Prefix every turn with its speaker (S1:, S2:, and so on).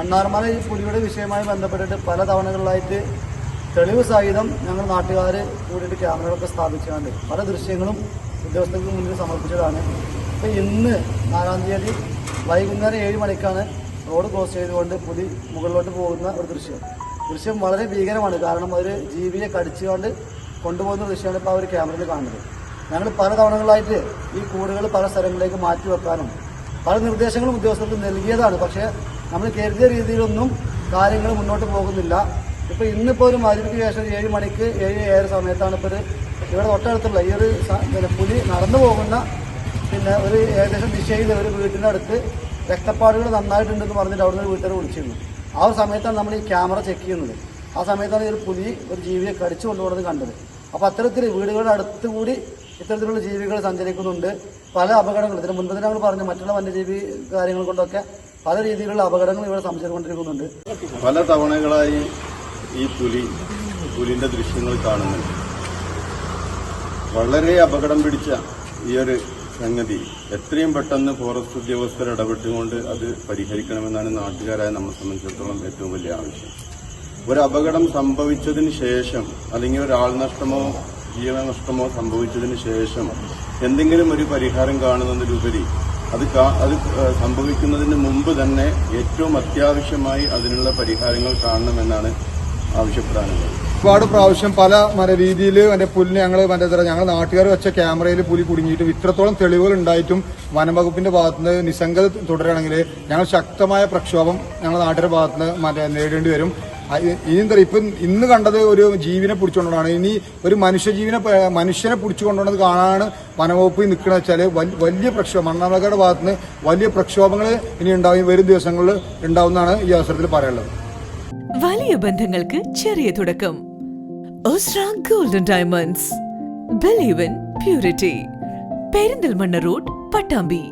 S1: പുന്നാർമല ഈ പുലിയുടെ വിഷയവുമായി ബന്ധപ്പെട്ടിട്ട് പല തവണകളിലായിട്ട് തെളിവ് സഹിതം ഞങ്ങൾ നാട്ടുകാർ കൂടിയിട്ട് ക്യാമറകളൊക്കെ സ്ഥാപിച്ചുകൊണ്ട് പല ദൃശ്യങ്ങളും ഉദ്യോഗസ്ഥർക്ക് മുന്നിൽ സമർപ്പിച്ചതാണ്. അപ്പോൾ ഇന്ന് നാലാം തീയതി വൈകുന്നേരം ഏഴ് മണിക്കാണ് റോഡ് ക്രോസ് ചെയ്തുകൊണ്ട് പുലി മുകളിലോട്ട് പോകുന്ന ഒരു ദൃശ്യം. ദൃശ്യം വളരെ ഭീകരമാണ്. കാരണം അവർ ജീവിയെ കടിച്ചുകൊണ്ട് കൊണ്ടുപോകുന്ന ദൃശ്യമാണ് ഇപ്പോൾ ആ ഒരു ക്യാമറയിൽ കാണുന്നത്. ഞങ്ങൾ പല തവണകളായിട്ട് ഈ കൂടുകൾ പല സ്ഥലങ്ങളിലേക്ക് മാറ്റി വെക്കാനും പല നിർദ്ദേശങ്ങളും ഉദ്യോഗസ്ഥർക്ക് നൽകിയതാണ്. പക്ഷേ നമ്മൾ കരുതിയ രീതിയിലൊന്നും കാര്യങ്ങൾ മുന്നോട്ട് പോകുന്നില്ല. ഇപ്പോൾ ഇന്നിപ്പോൾ ഒരു മരുന്നിക്ക് ശേഷം ഏഴ് മണിക്ക് ഏഴ് ഏഴര സമയത്താണ് ഇപ്പോൾ ഇവിടെ തൊട്ടടുത്തുള്ള ഈ ഒരു പുലി നടന്നു പോകുന്ന പിന്നെ ഒരു ഏകദേശം ദിശയിൽ ഒരു വീട്ടിന്റെ അടുത്ത് രക്തപ്പാടുകൾ നന്നായിട്ടുണ്ടെന്ന് പറഞ്ഞിട്ട് അവിടുന്ന് ഒരു വീട്ടുകാർ വിളിച്ചിരുന്നു. ആ ഒരു സമയത്താണ് നമ്മൾ ഈ ക്യാമറ ചെക്ക് ചെയ്യുന്നത്. ആ സമയത്താണ് ഈ ഒരു പുലി ഒരു ജീവിയെ കടിച്ചു കൊണ്ടുപോകുന്നത് കണ്ടത്. അപ്പോൾ അത്തരത്തിൽ വീടുകളുടെ അടുത്ത് കൂടി ഇത്തരത്തിലുള്ള ജീവികൾ സഞ്ചരിക്കുന്നുണ്ട്. പല അപകടങ്ങളും ഇതിന് മുൻപ് തന്നെ നമ്മൾ പറഞ്ഞു മറ്റുള്ള വന്യജീവി കാര്യങ്ങൾ കൊണ്ടൊക്കെ പല രീതിയിലുള്ള അപകടങ്ങൾ ഇവിടെ സംഭവിച്ചുകൊണ്ടിരിക്കുന്നുണ്ട്.
S2: പല തവണകളായി ഈ പുലി പുലിന്റെ ദൃശ്യങ്ങൾ കാണുന്നുണ്ട്. വളരെ അപകടം പിടിച്ച ഈ ഒരു സംഗതി എത്രയും പെട്ടെന്ന് ഫോറസ്റ്റ് ഉദ്യോഗസ്ഥർ ഇടപെട്ടുകൊണ്ട് അത് പരിഹരിക്കണമെന്നാണ് നാട്ടുകാരായ നമ്മളെ സംബന്ധിച്ചിടത്തോളം ഏറ്റവും വലിയ ആവശ്യം. ഒരു അപകടം സംഭവിച്ചതിന് ശേഷം അല്ലെങ്കിൽ ഒരു ആൾനഷ്ടമോ ജീവനഷ്ടമോ സംഭവിച്ചതിന് ശേഷം എന്തെങ്കിലും ഒരു പരിഹാരം കാണുന്നതിലുപരി അത് അത് സംഭവിക്കുന്നതിന് മുമ്പ് തന്നെ ഏറ്റവും അത്യാവശ്യമായി അതിനുള്ള പരിഹാരങ്ങൾ കാണണമെന്നാണ് ആവശ്യപ്പെടാനുള്ളത്.
S3: ഒരുപാട് പ്രാവശ്യം പല മറ്റേ രീതിയിൽ മറ്റേ പുല്ലിന് ഞങ്ങൾ മറ്റേ തരാം ഞങ്ങൾ നാട്ടുകാർ വെച്ച ക്യാമറയിൽ പുലി കുടുങ്ങിയിട്ടും ഇത്രത്തോളം തെളിവുകൾ ഉണ്ടായിട്ടും വനംവകുപ്പിന്റെ ഭാഗത്തുനിന്ന് നിസ്സംഗത തുടരുകയാണെങ്കിൽ ഞങ്ങൾ ശക്തമായ പ്രക്ഷോഭം ഞങ്ങളുടെ നാട്ടുകാരുടെ ഭാഗത്തുനിന്ന് മറ്റേ നേരിടേണ്ടി വരും. ഇനി എന്താ ഇപ്പം ഇന്ന് കണ്ടത് ഒരു ജീവിനെ പിടിച്ചുകൊണ്ടാണ് ഇനി ഒരു മനുഷ്യജീവനെ മനുഷ്യനെ പിടിച്ചുകൊണ്ടുള്ളത് കാണാനാണ് വനംവകുപ്പ് നിൽക്കുന്നത് വെച്ചാൽ വലിയ പ്രക്ഷോഭം മണ്ണാമലക്കയുടെ ഭാഗത്തുനിന്ന് വലിയ പ്രക്ഷോഭങ്ങൾ ഇനി ഉണ്ടാവും. വരും ദിവസങ്ങളിൽ ഉണ്ടാവുമെന്നാണ് ഈ അവസരത്തിൽ പറയാനുള്ളത്.
S4: വലിയ ബന്ധങ്ങൾക്ക് ചെറിയ തുടക്കം. Golden diamonds believe in purity Perinthalmanna road Pattambi.